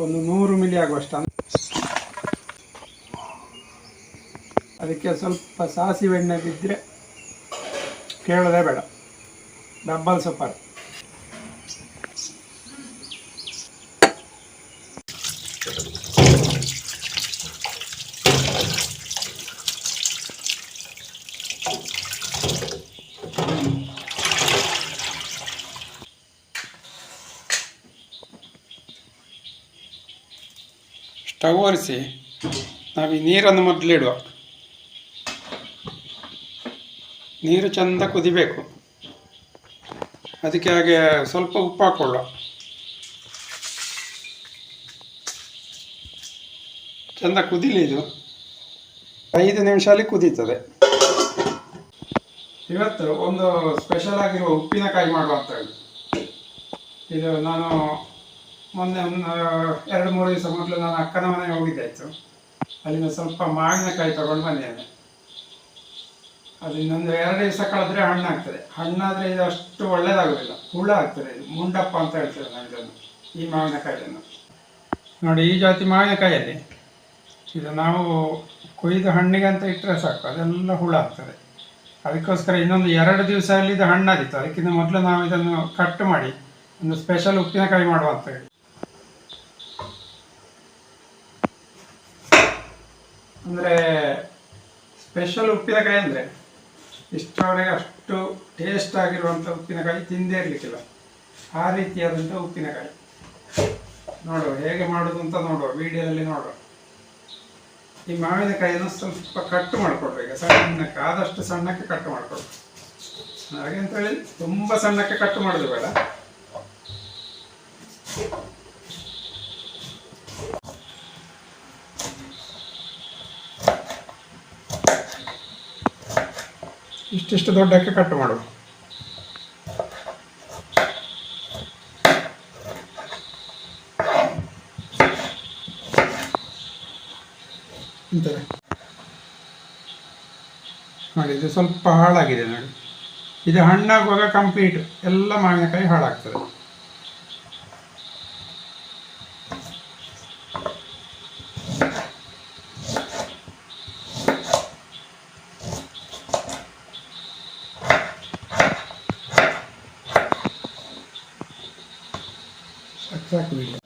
ಒಂದು ನೂರು ಮಿಲಿ ಆಗುವಷ್ಟು ಅದಕ್ಕೆ ಸ್ವಲ್ಪ ಸಾಸಿವೆ ಎಣ್ಣೆ ಬಿದ್ದರೆ ಕೇಳೋದೇ ಬೇಡ. ಡಬ್ಬಲ್ ಸೂಪರ್ ಸ್ಟವ್ ಒರೆಸಿ ನಾವು ಈ ನೀರನ್ನು ಮೊದಲಿಡುವ. ನೀರು ಚೆಂದ ಕುದಿಬೇಕು. ಅದಕ್ಕೆ ಹಾಗೆ ಸ್ವಲ್ಪ ಉಪ್ಪು ಹಾಕೊಳ್ಳುವ. ಚೆಂದ ಕುದಿಲಿ ಇದು. ಐದು ನಿಮಿಷದಲ್ಲಿ ಕುದೀತದೆ. ಇವತ್ತು ಒಂದು ಸ್ಪೆಷಲ್ ಆಗಿರುವ ಉಪ್ಪಿನಕಾಯಿ ಮಾಡುವಂಥದ್ದು ಇದು ನಾನು ಮೊನ್ನೆ ಒಂದು ಎರಡು, ಮೂರು ದಿವಸ ಮೊದಲು ನಾನು ಅಕ್ಕನ ಮನೆಗೆ ಹೋಗಿದ್ದಾಯ್ತು. ಅಲ್ಲಿಂದ ಸ್ವಲ್ಪ ಮಾವಿನಕಾಯಿ ತಗೊಂಡು ಬಂದಿದ್ದೇನೆ. ಅದು ಇನ್ನೊಂದು ಎರಡು ದಿವಸ ಕಳೆದ್ರೆ ಹಣ್ಣಾಗ್ತದೆ. ಹಣ್ಣಾದರೆ ಇದು ಅಷ್ಟು ಒಳ್ಳೇದಾಗೋದಿಲ್ಲ. ಹುಳ ಆಗ್ತದೆ ಇದು. ಮುಂಡಪ್ಪ ಅಂತ ಹೇಳ್ತೇವೆ ನಾವು ಇದನ್ನು ಈ ಮಾವಿನಕಾಯಿಯನ್ನು. ನೋಡಿ, ಈ ಜಾತಿ ಮಾವಿನಕಾಯಲ್ಲಿ ಇದು ನಾವು ಕೊಯ್ದು ಹಣ್ಣಿಗೆ ಅಂತ ಇಟ್ಟರೆ ಸಾಕು. ಅದೆಲ್ಲ ಹುಳ ಆಗ್ತದೆ. ಅದಕ್ಕೋಸ್ಕರ ಇನ್ನೊಂದು ಎರಡು ದಿವಸ ಅಲ್ಲಿ ಇದು ಹಣ್ಣಾದಿತ್ತು ಅದಕ್ಕಿಂತ ಮೊದಲು ನಾವು ಇದನ್ನು ಕಟ್ ಮಾಡಿ ಒಂದು ಸ್ಪೆಷಲ್ ಉಪ್ಪಿನಕಾಯಿ ಮಾಡುವ ಅಂತ ಹೇಳಿ. ಅಂದರೆ ಸ್ಪೆಷಲ್ ಉಪ್ಪಿನಕಾಯಿ ಅಂದರೆ ಇಷ್ಟರವರೆಗೆ ಅಷ್ಟು ಟೇಸ್ಟ್ ಆಗಿರುವಂಥ ಉಪ್ಪಿನಕಾಯಿ ತಿಂದೇ ಇರಲಿಕ್ಕಿಲ್ಲ. ಆ ರೀತಿಯಾದಂಥ ಉಪ್ಪಿನಕಾಯಿ. ನೋಡುವ, ಹೇಗೆ ಮಾಡೋದು ಅಂತ ನೋಡುವ, ವಿಡಿಯೋದಲ್ಲಿ ನೋಡುವ. ಈ ಮಾವಿನಕಾಯಿಯನ್ನು ಸ್ವಲ್ಪ ಕಟ್ ಮಾಡಿಕೊಡ್ರಿ ಈಗ. ಸಣ್ಣಕ್ಕೆ, ಆದಷ್ಟು ಸಣ್ಣಕ್ಕೆ ಕಟ್ ಮಾಡಿಕೊಡ್ರಿ. ಹಾಗೆ ಅಂತೇಳಿ ತುಂಬ ಸಣ್ಣಕ್ಕೆ ಕಟ್ ಮಾಡೋದು ಬೇಡ. ಇಷ್ಟಿಷ್ಟು ದೊಡ್ಡಕ್ಕೆ ಕಟ್ ಮಾಡು. ನೋಡಿ, ಇದು ಸ್ವಲ್ಪ ಹಾಳಾಗಿದೆ ನೋಡಿ. ಇದು ಹಣ್ಣಾಗುವಾಗ ಕಂಪ್ಲೀಟ್ ಎಲ್ಲ ಮಾವಿನಕಾಯಿ ಹಾಳಾಗ್ತದೆ ಸಾಕು ಸಾಕು ಬಿಡಿ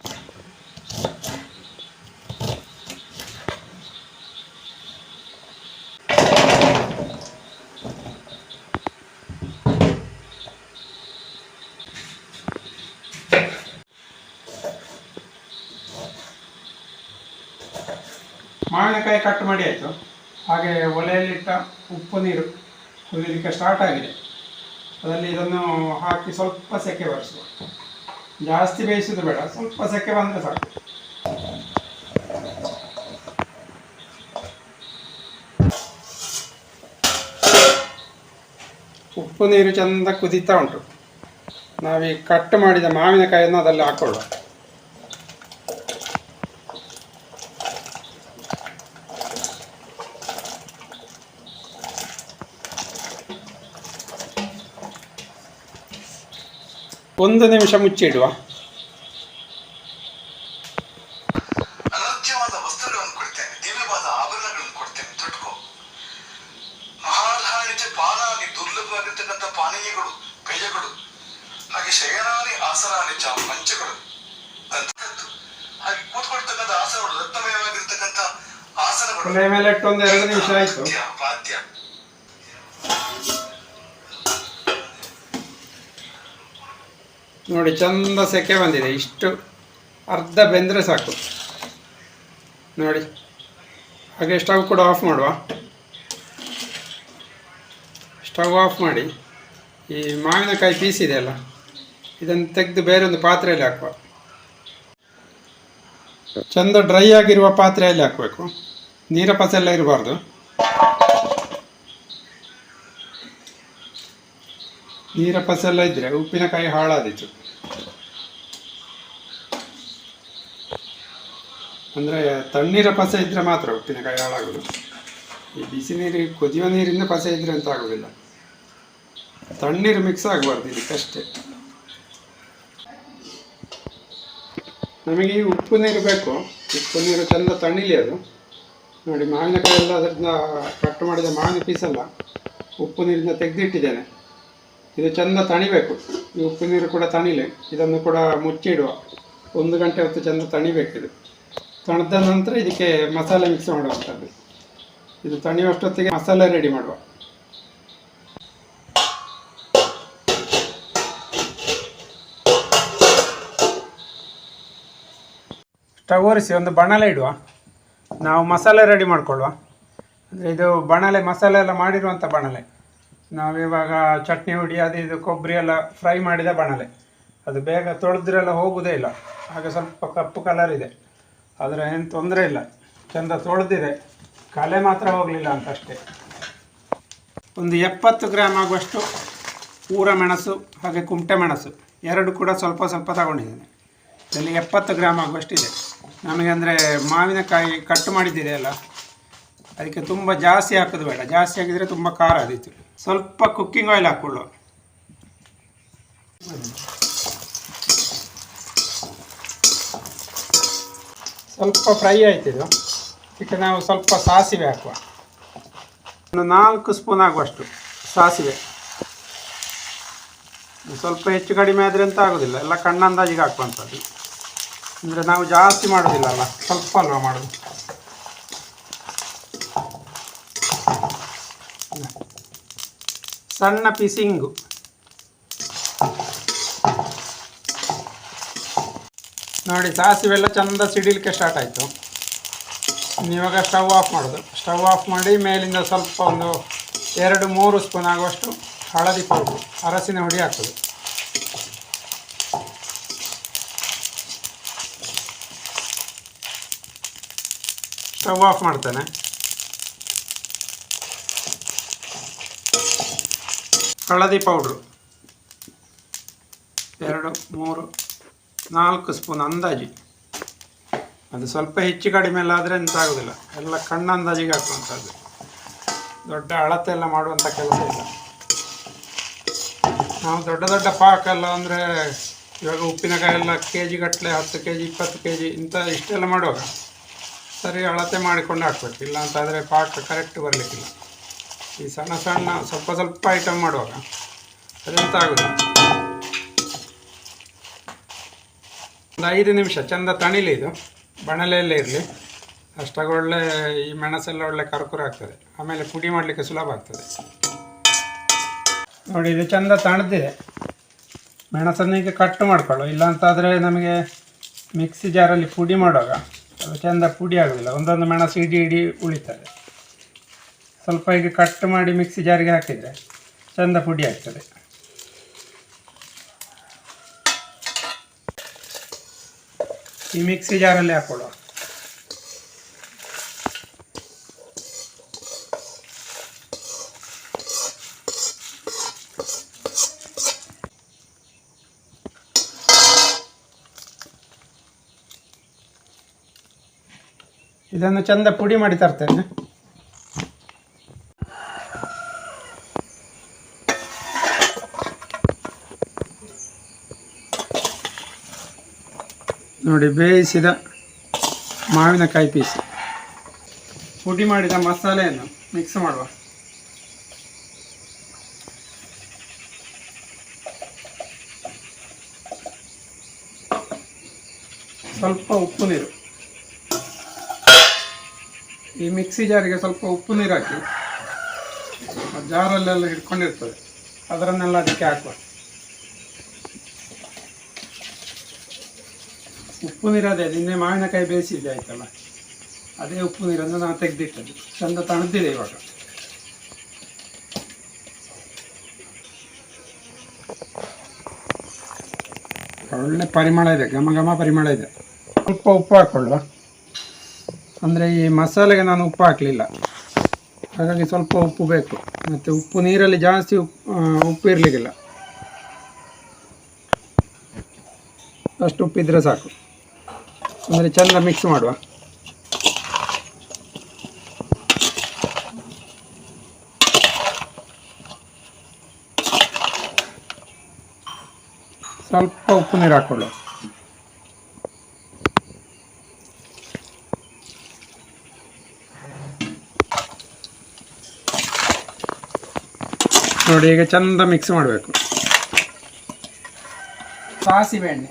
ಮಾವಿನಕಾಯಿ ಕಟ್ ಮಾಡಿ ಆಯಿತು. ಹಾಗೆ ಒಲೆಯಲ್ಲಿಟ್ಟ ಉಪ್ಪು ನೀರು ಕುದಿಲಿಕ್ಕೆ ಸ್ಟಾರ್ಟ್ ಆಗಿದೆ. ಅದರಲ್ಲಿ ಇದನ್ನು ಹಾಕಿ ಸ್ವಲ್ಪ ಸೆಕೆ ಬರೆಸುವ. ಜಾಸ್ತಿ ಬೇಯಿಸೋದು ಬೇಡ, ಸ್ವಲ್ಪ ಸೆಕೆ ಬಂದರೆ ಸಾಕು. ಉಪ್ಪು ನೀರು ಚೆಂದ ಕುದೀತಾ ಉಂಟು. ನಾವೀಗ ಕಟ್ ಮಾಡಿದ ಮಾವಿನಕಾಯಿಯನ್ನು ಅದರಲ್ಲಿ ಹಾಕೊಳ್ಳುವ ರತ್ನಮಯವಾಗಿರ್ತಕ್ಕಂಥ ನಿಮಿಷ ಮುಚ್ಚಿಡುವ. ಮೇಲೆ ಇಟ್ಟೊಂದು ಒಂದು ಎರಡು ನಿಮಿಷ ಆಯಿತು. ನೋಡಿ, ಚಂದ ಸೆಕೆ ಬಂದಿದೆ. ಇಷ್ಟು ಅರ್ಧ ಬೆಂದರೆ ಸಾಕು. ನೋಡಿ, ಹಾಗೆ ಸ್ಟವ್ ಕೂಡ ಆಫ್ ಮಾಡುವ. ಸ್ಟವ್ ಆಫ್ ಮಾಡಿ, ಈ ಮಾವಿನಕಾಯಿ ಪೀಸ್ ಇದೆಯಲ್ಲ ಇದನ್ನು ತೆಗೆದು ಬೇರೊಂದು ಪಾತ್ರೆಯಲ್ಲಿ ಹಾಕುವ. ಚಂದ ಡ್ರೈ ಆಗಿರುವ ಪಾತ್ರೆಯಲ್ಲಿ ಹಾಕಬೇಕು. ನೀರ ಪಸೆಲ್ಲ ಇರಬಾರ್ದು. ನೀರ ಪಸೆಲ್ಲ ಇದ್ದರೆ ಉಪ್ಪಿನಕಾಯಿ ಹಾಳಾದಿತ್ತು ಅಂದರೆ ತಣ್ಣೀರ ಪಸ ಇದ್ದರೆ ಮಾತ್ರ ಉಪ್ಪಿನಕಾಯಿ ಹಾಳಾಗೋದು. ಈ ಬಿಸಿ ನೀರು, ಕುದಿಯುವ ನೀರಿಂದ ಪಸ ಇದ್ರೆ ಅಂತ ಆಗೋದಿಲ್ಲ. ತಣ್ಣೀರು ಮಿಕ್ಸ್ ಆಗಬಾರ್ದು ಇದಕ್ಕಷ್ಟೇ. ನಮಗೆ ಈ ಉಪ್ಪು ನೀರು ಬೇಕು. ಉಪ್ಪು ನೀರು ಚೆಂದ ತಣಿಲಿ ಅದು. ನೋಡಿ ಮಾವಿನಕಾಯಿ ಎಲ್ಲ ಅದರಿಂದ ಕಟ್ ಮಾಡಿದ ಮಾವಿನ ಪೀಸಲ್ಲ ಉಪ್ಪು ನೀರಿಂದ ತೆಗೆದಿಟ್ಟಿದ್ದೇನೆ. ಇದು ಚೆಂದ ತಣಿಬೇಕು. ಈ ಉಪ್ಪು ನೀರು ಕೂಡ ತಣಿಲೆ. ಇದನ್ನು ಕೂಡ ಮುಚ್ಚಿಡುವ. ಒಂದು ಗಂಟೆ ಹೊತ್ತು ಚೆಂದ ತಣಿಬೇಕಿದು ತಣದ ನಂತರ ಇದಕ್ಕೆ ಮಸಾಲೆ ಮಿಕ್ಸ್ ಮಾಡುವಂಥದ್ದು. ಇದು ತಣಿಯುವಷ್ಟೊತ್ತಿಗೆ ಮಸಾಲೆ ರೆಡಿ ಮಾಡುವ. ಸ್ಟವ್ ಒರೆಸಿ ಒಂದು ಬಣಲೆ ಇಡುವ. ನಾವು ಮಸಾಲೆ ರೆಡಿ ಮಾಡ್ಕೊಳ್ಳುವ. ಅಂದರೆ ಇದು ಬಣಲೆ, ಮಸಾಲೆ ಎಲ್ಲ ಮಾಡಿರುವಂಥ ಬಣಲೆ. ನಾವಿವಾಗ ಚಟ್ನಿ ಹುಡಿ ಅದು ಇದು ಕೊಬ್ಬರಿ ಎಲ್ಲ ಫ್ರೈ ಮಾಡಿದ ಬಣಲೆ. ಅದು ಬೇಗ ತೊಳೆದ್ರೆಲ್ಲ ಹೋಗುವುದೇ ಇಲ್ಲ. ಹಾಗೆ ಸ್ವಲ್ಪ ಕಪ್ಪು ಕಲರ್ ಇದೆ. ಆದರೆ ಏನು ತೊಂದರೆ ಇಲ್ಲ. ಚೆಂದ ತೊಳೆದಿದೆ. ಕಲೆ ಮಾತ್ರ ಹೋಗಲಿಲ್ಲ ಅಂತಷ್ಟೇ. ಒಂದು ಎಪ್ಪತ್ತು ಗ್ರಾಮ್ ಆಗುವಷ್ಟು ಊರ ಮೆಣಸು ಹಾಗೆ ಕುಮಟೆ ಮೆಣಸು. ಎರಡು ಕೂಡ ಸ್ವಲ್ಪ ಸ್ವಲ್ಪ ತಗೊಂಡಿದ್ದೀನಿ. ಇಲ್ಲಿ ಎಪ್ಪತ್ತು ಗ್ರಾಮ್ ಆಗುವಷ್ಟಿದೆ. ನಮಗೆ ಅಂದರೆ ಮಾವಿನಕಾಯಿ ಕಟ್ ಮಾಡಿದ್ದಿದೆ ಅಲ್ಲ ಅದಕ್ಕೆ ತುಂಬ ಜಾಸ್ತಿ ಹಾಕೋದು ಬೇಡ. ಜಾಸ್ತಿ ಹಾಕಿದರೆ ತುಂಬ ಖಾರ ಆದೀತು. ಸ್ವಲ್ಪ ಕುಕ್ಕಿಂಗ್ ಆಯಿಲ್ ಹಾಕ್ಕೊಳ್ಳುವ ಸ್ವಲ್ಪ ಫ್ರೈ ಆಯ್ತಿದು ಇದಕ್ಕೆ ನಾವು ಸ್ವಲ್ಪ ಸಾಸಿವೆ ಹಾಕುವ. ಒಂದು ನಾಲ್ಕು ಸ್ಪೂನ್ ಆಗುವಷ್ಟು ಸಾಸಿವೆ. ಸ್ವಲ್ಪ ಹೆಚ್ಚು ಕಡಿಮೆ ಆದರೆ ಅಂತ ಆಗೋದಿಲ್ಲ. ಎಲ್ಲ ಕಣ್ಣಂದಾಜಿಗೆ ಹಾಕುವಂಥದ್ದು. ಅಂದರೆ ನಾವು ಜಾಸ್ತಿ ಮಾಡೋದಿಲ್ಲ ಅಲ್ಲ. ಸ್ವಲ್ಪ ಅಲ್ವಾ ಮಾಡೋದು. ಸಣ್ಣ ಪಿಸಿಂಗು. ನೋಡಿ ಸಾಸಿವೆಲ್ಲ ಚಂದ ಸಿಡಿಲಿಕ್ಕೆ ಸ್ಟಾರ್ಟ್ ಆಯಿತು. ಇವಾಗ ಸ್ಟವ್ ಆಫ್ ಮಾಡೋದು. ಸ್ಟವ್ ಆಫ್ ಮಾಡಿ ಮೇಲಿಂದ ಸ್ವಲ್ಪ ಒಂದು ಎರಡು, ಮೂರು ಸ್ಪೂನ್ ಆಗುವಷ್ಟು ಹಳದಿ ಪೌಡ್ರು, ಅರಸಿನ ಹುಡಿ ಹಾಕೋದು. ಸ್ಟವ್ ಆಫ್ ಮಾಡ್ತೇನೆ. ಹಳದಿ ಪೌಡ್ರು. ಎರಡು, ಮೂರು, ನಾಲ್ಕು ಸ್ಪೂನ್ ಅಂದಾಜಿ. ಅದು ಸ್ವಲ್ಪ ಹೆಚ್ಚು ಕಡಿಮೆ ಎಲ್ಲ ಆದರೆ ಎಂತಾಗೋದಿಲ್ಲ ಎಲ್ಲ ಕಣ್ಣು ಅಂದಾಜಿಗೆ ಹಾಕುವಂಥದ್ದು. ದೊಡ್ಡ ಅಳತೆ ಎಲ್ಲ ಮಾಡುವಂಥ ಕೆಲಸ ಇಲ್ಲ. ನಾವು ದೊಡ್ಡ ದೊಡ್ಡ ಪಾಕ ಎಲ್ಲ ಅಂದರೆ ಇವಾಗ ಉಪ್ಪಿನಕಾಯಿ ಎಲ್ಲ ಕೆ ಜಿ ಗಟ್ಟಲೆ ಹತ್ತು ಕೆ ಜಿ ಇಪ್ಪತ್ತು ಕೆ ಜಿ ಇಂಥ ಇಷ್ಟೆಲ್ಲ ಮಾಡುವಾಗ ಸರಿ ಅಳತೆ ಮಾಡಿಕೊಂಡು ಹಾಕ್ಬೇಕು. ಇಲ್ಲ ಅಂತಾದರೆ ಪಾಕ ಕರೆಕ್ಟ್ ಬರಲಿಕ್ಕಿಲ್ಲ. ಈ ಸಣ್ಣ ಸಣ್ಣ ಸ್ವಲ್ಪ ಸ್ವಲ್ಪ ಐಟಮ್ ಮಾಡುವಾಗ ಅದೆಂತ ಆಗುದು ಒಂದು ಐದು ನಿಮಿಷ, ಚಂದ ತಣಿಲಿ ಇದು. ಬಣಲೆಯಲ್ಲೇ ಇರಲಿ. ಅಷ್ಟಾಗ ಒಳ್ಳೆ ಈ ಮೆಣಸೆಲ್ಲ ಒಳ್ಳೆ ಕರ್ಕುರ ಆಗ್ತದೆ. ಆಮೇಲೆ ಪುಡಿ ಮಾಡಲಿಕ್ಕೆ ಸುಲಭ ಆಗ್ತದೆ. ನೋಡಿ, ಇದು ಚಂದ ತಣದಿದೆ. ಮೆಣಸನ್ನು ಈಗ ಕಟ್ ಮಾಡ್ಕೊಳ್ಳೋ ಇಲ್ಲಾಂತಾದರೆ ನಮಗೆ ಮಿಕ್ಸಿ ಜಾರಲ್ಲಿ ಪುಡಿ ಮಾಡುವಾಗ ಅದು ಚೆಂದ ಪುಡಿ ಆಗೋದಿಲ್ಲ. ಒಂದೊಂದು ಮೆಣಸು ಇಡೀ ಇಡೀ ಉಳಿತದೆ. ಸ್ವಲ್ಪ ಈಗ ಕಟ್ ಮಾಡಿ ಮಿಕ್ಸಿ ಜಾರಿಗೆ ಹಾಕಿದರೆ ಚೆಂದ ಪುಡಿ ಆಗ್ತದೆ. ಈ ಮಿಕ್ಸಿ ಜಾರಲ್ಲಿ ಹಾಕೊಳ್ಳುವ. ಇದನ್ನು ಚಂದ ಪುಡಿ ಮಾಡಿ ತರ್ತೇನೆ. ನೋಡಿ ಬೇಯಿಸಿದ ಮಾವಿನಕಾಯಿ ಪೀಸ್ ಪುಡಿ ಮಾಡಿದ ಮಸಾಲೆಯನ್ನು ಮಿಕ್ಸ್ ಮಾಡುವ. ಸ್ವಲ್ಪ ಉಪ್ಪು ನೀರು. ಈ ಮಿಕ್ಸಿ ಜಾರಿಗೆ ಸ್ವಲ್ಪ ಉಪ್ಪು ನೀರು ಹಾಕಿ ಜಾರಲ್ಲೆಲ್ಲ ಹಿಡ್ಕೊಂಡಿರ್ತದೆ. ಅದರನ್ನೆಲ್ಲ ಅದಕ್ಕೆ ಹಾಕುವ. ಉಪ್ಪು ನೀರು ಅದೇ, ನಿನ್ನೆ ಮಾವಿನಕಾಯಿ ಬೇಯಿಸಿದ್ದೆ ಆಯ್ತಲ್ಲ? ಅದೇ ಉಪ್ಪು ನೀರನ್ನು ನಾನು ತೆಗೆದಿಟ್ಟದ್ದು. ಚಂದ ತಣದಿದೆ ಇವಾಗ. ಒಳ್ಳೆ ಪರಿಮಳ ಇದೆ, ಘಮ ಘಮ ಪರಿಮಳ ಇದೆ. ಸ್ವಲ್ಪ ಉಪ್ಪು ಹಾಕೊಳ್ಳುವ. ಅಂದರೆ ಈ ಮಸಾಲೆಗೆ ನಾನು ಉಪ್ಪು ಹಾಕಲಿಲ್ಲ. ಹಾಗಾಗಿ ಸ್ವಲ್ಪ ಉಪ್ಪು ಬೇಕು. ಮತ್ತು ಉಪ್ಪು ನೀರಲ್ಲಿ ಜಾಸ್ತಿ ಉಪ್ಪು ಉಪ್ಪು ಇರಲಿಕ್ಕಿಲ್ಲ. ಅಷ್ಟು ಉಪ್ಪಿದ್ರೆ ಸಾಕು. ಆಮೇಲೆ ಚೆಂದ ಮಿಕ್ಸ್ ಮಾಡುವ ಸ್ವಲ್ಪ ಉಪ್ಪು ನೀರು ಹಾಕೊಳ್ಳು ನೋಡಿ ಈಗ ಚಂದ ಮಿಕ್ಸ್ ಮಾಡಬೇಕು ಸಾಸಿವೆ ಎಣ್ಣೆ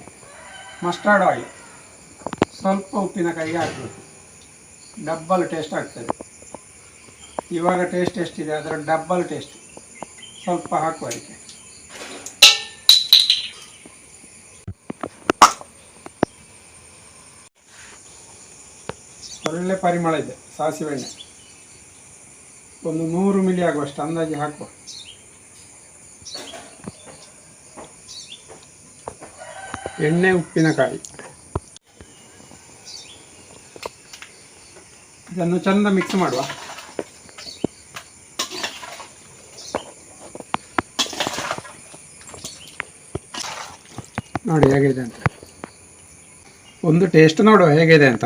ಮಸ್ಟರ್ಡ್ ಆಯಿಲ್ ಸ್ವಲ್ಪ ಉಪ್ಪಿನಕಾಯಿಗೆ ಹಾಕಬೇಕು. ಡಬ್ಬಲ್ ಟೇಸ್ಟ್ ಆಗ್ತದೆ. ಇವಾಗ ಟೇಸ್ಟ್ ಎಷ್ಟಿದೆ? ಅದರ ಡಬ್ಬಲ್ ಟೇಸ್ಟ್ ಸ್ವಲ್ಪ ಹಾಕುವ ಅದಕ್ಕೆ. ಒಳ್ಳೆ ಪರಿಮಳ ಇದೆ, ಸಾಸಿವೆ ಎಣ್ಣೆ. ಒಂದು ನೂರು ಮಿಲಿ ಆಗುವಷ್ಟು ಅಂದಾಜು ಹಾಕುವ. ಎಣ್ಣೆ, ಉಪ್ಪಿನಕಾಯಿ. ಇದನ್ನು ಚಂದ ಮಿಕ್ಸ್ ಮಾಡುವ. ನೋಡಿ ಹೇಗಿದೆ ಅಂತ. ಒಂದು ಟೇಸ್ಟ್ ನೋಡುವ ಹೇಗಿದೆ ಅಂತ.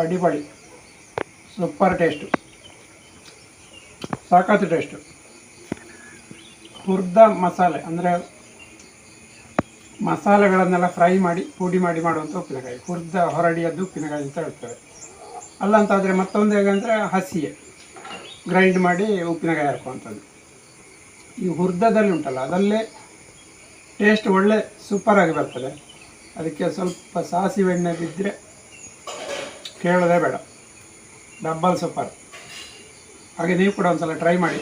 ಅಡಿಪಡಿ ಸೂಪರ್ ಟೇಸ್ಟು ಸಾಕತ್ತು ಟೇಸ್ಟು ಹುರ್ದ ಮಸಾಲೆ, ಅಂದರೆ ಮಸಾಲೆಗಳನ್ನೆಲ್ಲ ಫ್ರೈ ಮಾಡಿ, ಪುಡಿ ಮಾಡಿ ಮಾಡುವಂಥ ಉಪ್ಪಿನಕಾಯಿ. ಹುರಿದ ಹೊರಡಿಯದ್ದು ಉಪ್ಪಿನಕಾಯಿ ಅಂತ ಹೇಳ್ತಾರೆ ಅಲ್ಲಂತಾದರೆ ಮತ್ತೊಂದು ಹೇಗಂದರೆ ಹಸಿಯೇ ಗ್ರೈಂಡ್ ಮಾಡಿ ಉಪ್ಪಿನಕಾಯಿ ಹಾಕುವಂಥದ್ದು. ಈ ಹುರಿದದಲ್ಲಿ ಉಂಟಲ್ಲ, ಅದಲ್ಲೇ ಟೇಸ್ಟ್ ಒಳ್ಳೆ ಸೂಪರಾಗಿ ಬರ್ತದೆ. ಅದಕ್ಕೆ ಸ್ವಲ್ಪ ಸಾಸಿವೆ ಎಣ್ಣೆ ಬಿದ್ದರೆ ಕೇಳೋದೇ ಬೇಡ. ಡಬ್ಬಲ್ ಸೂಪರ್ ಹಾಗೆ ನೀವು ಕೂಡ ಒಂದು ಸಲ ಟ್ರೈ ಮಾಡಿ.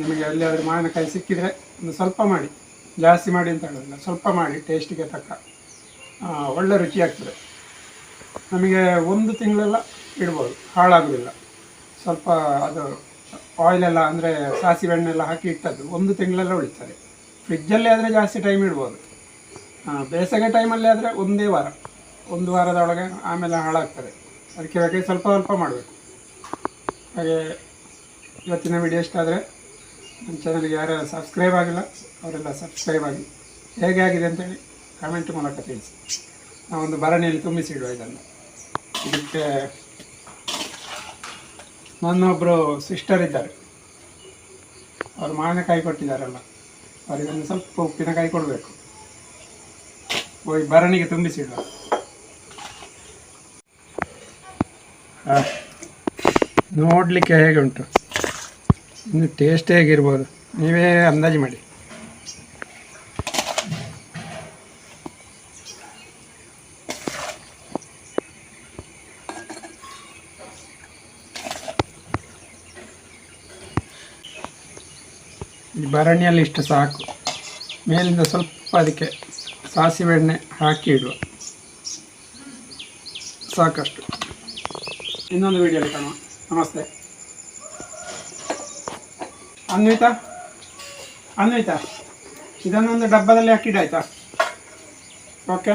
ನಿಮಗೆ ಎಲ್ಲಿಯಾದರೂ ಮಾವಿನಕಾಯಿ ಸಿಕ್ಕಿದರೆ ಒಂದು ಸ್ವಲ್ಪ ಮಾಡಿ. ಜಾಸ್ತಿ ಮಾಡಿ ಅಂತ ಹೇಳೋದಿಲ್ಲ ಸ್ವಲ್ಪ ಮಾಡಿ ಟೇಸ್ಟಿಗೆ ತಕ್ಕ. ಒಳ್ಳೆ ರುಚಿಯಾಗ್ತದೆ. ನಮಗೆ ಒಂದು ತಿಂಗಳೆಲ್ಲ ಇಡ್ಬೋದು, ಹಾಳಾಗೋದಿಲ್ಲ. ಸ್ವಲ್ಪ ಅದು ಆಯಿಲೆಲ್ಲ ಅಂದರೆ ಸಾಸಿವೆ ಎಣ್ಣೆಲ್ಲ ಹಾಕಿ ಇಟ್ಟದ್ದು ಒಂದು ತಿಂಗಳೆಲ್ಲ ಉಳಿತದೆ. ಫ್ರಿಜ್ಜಲ್ಲೇ ಆದರೆ ಜಾಸ್ತಿ ಟೈಮ್ ಇಡ್ಬೋದು. ಬೇಸಿಗೆ ಟೈಮಲ್ಲಿ ಆದರೆ ಒಂದೇ ವಾರ, ಒಂದು ವಾರದ ಒಳಗೆ ಆಮೇಲೆ ಹಾಳಾಗ್ತದೆ. ಅದಕ್ಕೆ ಬೇಕಾಗಿ ಸ್ವಲ್ಪ ಸ್ವಲ್ಪ ಮಾಡಬೇಕು. ಹಾಗೆ ಇವತ್ತಿನ ವಿಡಿಯೋ ಇಷ್ಟ ಆದರೆ ನನ್ನ ಚಾನಲ್ಗೆ ಯಾರ್ಯಾರು ಸಬ್ಸ್ಕ್ರೈಬ್ ಆಗಿಲ್ಲ, ಅವರೆಲ್ಲ ಸಬ್ಸ್ಕ್ರೈಬ್ ಆಗಿ. ಹೇಗೆ ಆಗಿದೆ ಅಂತೇಳಿ ಕಮೆಂಟ್ ಮೂಲಕ ತಿಳಿಸಿ. ನಾವೊಂದು ಭರಣಿಯಲ್ಲಿ ತುಂಬಿಸಿಡುವ ಇದನ್ನು. ಇದಕ್ಕೆ ನನ್ನೊಬ್ಬರು ಸಿಸ್ಟರ್ ಇದ್ದಾರೆ. ಅವರು ಮಾವಿನಕಾಯಿ ಕೊಟ್ಟಿದ್ದಾರಲ್ಲ, ಅವರಿಗೊಂದು ಸ್ವಲ್ಪ ಉಪ್ಪಿನಕಾಯಿ ಕೊಡಬೇಕು. ಹೋಗಿ ಭರಣಿಗೆ ತುಂಬಿಸಿಡುವ. ನೋಡಲಿಕ್ಕೆ ಹೇಗೆ ಉಂಟು? ಇನ್ನು ಟೇಸ್ಟ್ ಆಗಿರ್ಬೋದು ನೀವೇ ಅಂದಾಜು ಮಾಡಿ. ಬರಣಿಯಲ್ಲಿ ಇಷ್ಟು ಸಾಕು. ಮೇಲಿಂದ ಸ್ವಲ್ಪ ಅದಕ್ಕೆ ಸಾಸಿವೆ ಎಣ್ಣೆ ಹಾಕಿ ಇಡುವ. ಸಾಕಷ್ಟು. ಇನ್ನೊಂದು ವೀಡಿಯೋ ಕಾಣುವ. ನಮಸ್ತೆ. ಅನ್ವಿತಾ? ಅನ್ವಿತಾ ಇದನ್ನೊಂದು ಡಬ್ಬದಲ್ಲಿ ಹಾಕಿಡಾಯ್ತಾ ಓಕೆ